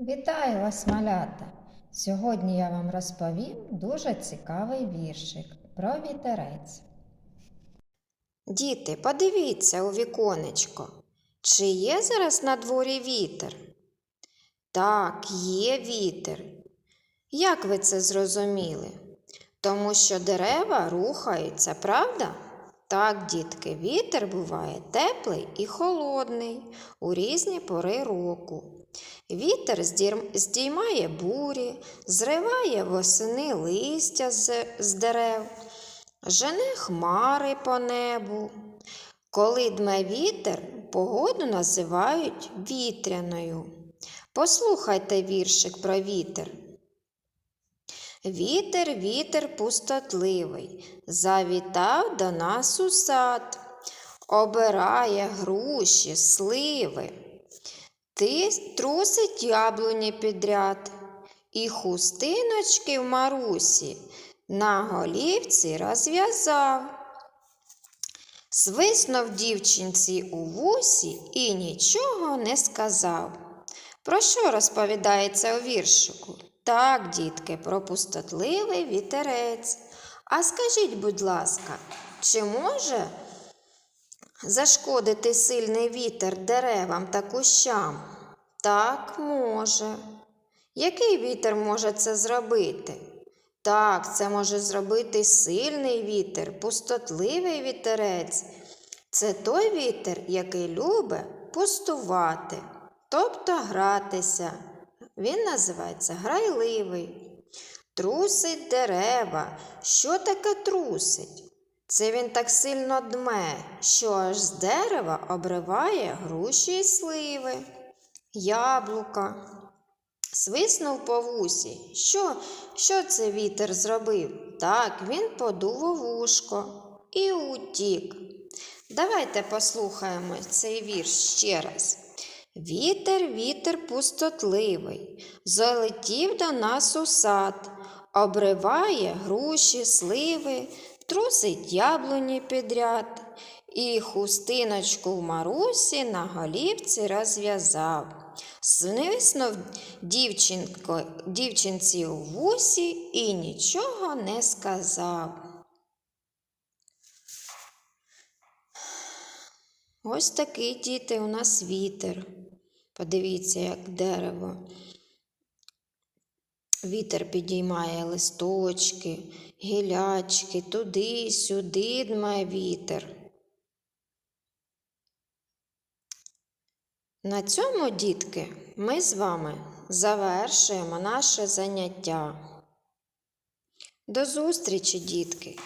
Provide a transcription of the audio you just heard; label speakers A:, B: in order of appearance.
A: Вітаю вас, малята! Сьогодні я вам розповім дуже цікавий віршик про вітерець.
B: Діти, подивіться у віконечко. Чи є зараз на дворі вітер? Так, є вітер. Як ви це зрозуміли? Тому що дерева рухаються, правда? Так, дітки, вітер буває теплий і холодний у різні пори року. Вітер здіймає бурі, зриває восени листя з, дерев, жене хмари по небу. Коли дме вітер, погоду називають вітряною. Послухайте віршик про вітер. Вітер, вітер пустотливий, завітав до нас у сад, обирає груші, сливи. Ти трусить яблуні підряд, і хустиночки в Марусі на голівці розв'язав. Свиснув дівчинці у вусі і нічого не сказав. Про що розповідається у віршику? Так, дітки, про пустотливий вітерець. А скажіть, будь ласка, чи може зашкодити сильний вітер деревам та кущам? Так, може. Який вітер може це зробити? Так, це може зробити сильний вітер, пустотливий вітерець. Це той вітер, який любить пустувати, тобто гратися. Він називається грайливий. Трусить дерева. Що таке трусить? Це він так сильно дме, що аж з дерева обриває груші й сливи, яблука. Свиснув по вусі. Що, що це вітер зробив? Так, він подув у вушко і утік. Давайте послухаємо цей вірш ще раз. Вітер, вітер пустотливий, залетів до нас у сад, обриває груші, сливи, трусить яблуні підряд, і хустиночку в Марусі на голівці розв'язав. Дівчинко, дівчинці у вусі і нічого не сказав. Ось такий діти у нас вітер. Подивіться, як дерево. Вітер підіймає листочки, гілячки, туди, сюди дмає вітер. На цьому, дітки, ми з вами завершуємо наше заняття. До зустрічі, дітки!